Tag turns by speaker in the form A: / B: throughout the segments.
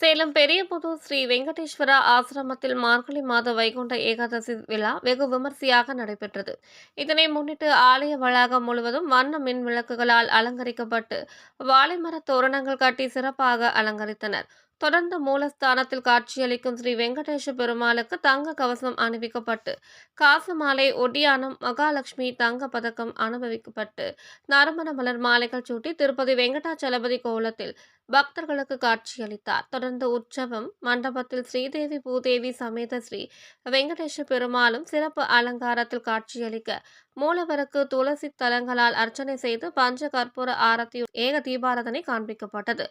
A: சேலம் பெரியபுதூர் ஸ்ரீ வெங்கடேஸ்வரா ஆசிரமத்தில் மார்கழி மாத வைகுண்ட ஏகாதசி விழா வெகு விமர்சையாக நடைபெற்றது. இதனை முன்னிட்டு ஆலய வளாகம் முழுவதும் வண்ண மின் விளக்குகளால் அலங்கரிக்கப்பட்டு வாழைமர தோரணங்கள் கட்டி சிறப்பாக அலங்கரித்தனர். தொடர்ந்து மூலஸ்தானத்தில் காட்சியளிக்கும் ஸ்ரீ வெங்கடேஷ பெருமாளுக்கு தங்க கவசம் அணிவிக்கப்பட்டு காசு மாலை ஒடியானம் மகாலட்சுமி தங்க பதக்கம் அனுபவிக்கப்பட்டு நறுமண மலர் மாலைகள் சூட்டி திருப்பதி வெங்கடாச்சலபதி கோலத்தில் பக்தர்களுக்கு காட்சியளித்தார். தொடர்ந்து உற்சவம் மண்டபத்தில் ஸ்ரீதேவி பூதேவி சமேத ஸ்ரீ வெங்கடேஷ பெருமாளும் சிறப்பு அலங்காரத்தில் காட்சியளிக்க மூலவருக்கு துளசி தலங்களால் அர்ச்சனை செய்து பஞ்ச கற்பூர ஆரத்தி ஏக தீபாரதனை காண்பிக்கப்பட்டது.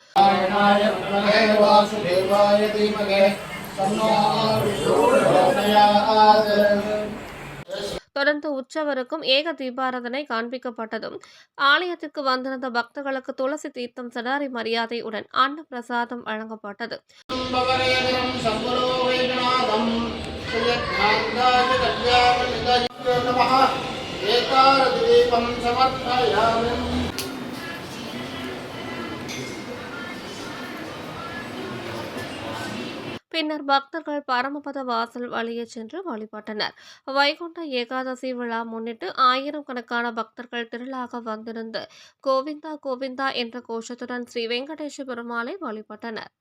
A: தொடர்ந்து உற்சவருக்கும் ஏக தீபாரதனை காண்பிக்கப்பட்டதும் ஆலயத்திற்கு வந்திருந்த பக்தர்களுக்கு துளசி தீர்த்தம் சடாரி மரியாதையுடன் அன்ன பிரசாதம் வழங்கப்பட்டது
B: शम्भुरो वैद्यनाथं श्रीयज्ञान्दाय कल्याणनिधये नमः एकारदीपं समर्पयामि
A: பின்னர் பக்தர்கள் பரமபத வாசல் வழியே சென்று வழிபட்டனர் வைகுண்ட ஏகாதசி விழா முன்னிட்டு ஆயிரம் கணக்கான பக்தர்கள் திரளாக வந்திருந்து கோவிந்தா கோவிந்தா என்ற கோஷத்துடன் ஸ்ரீ வெங்கடேஷ பெருமாளை வழிபட்டனர்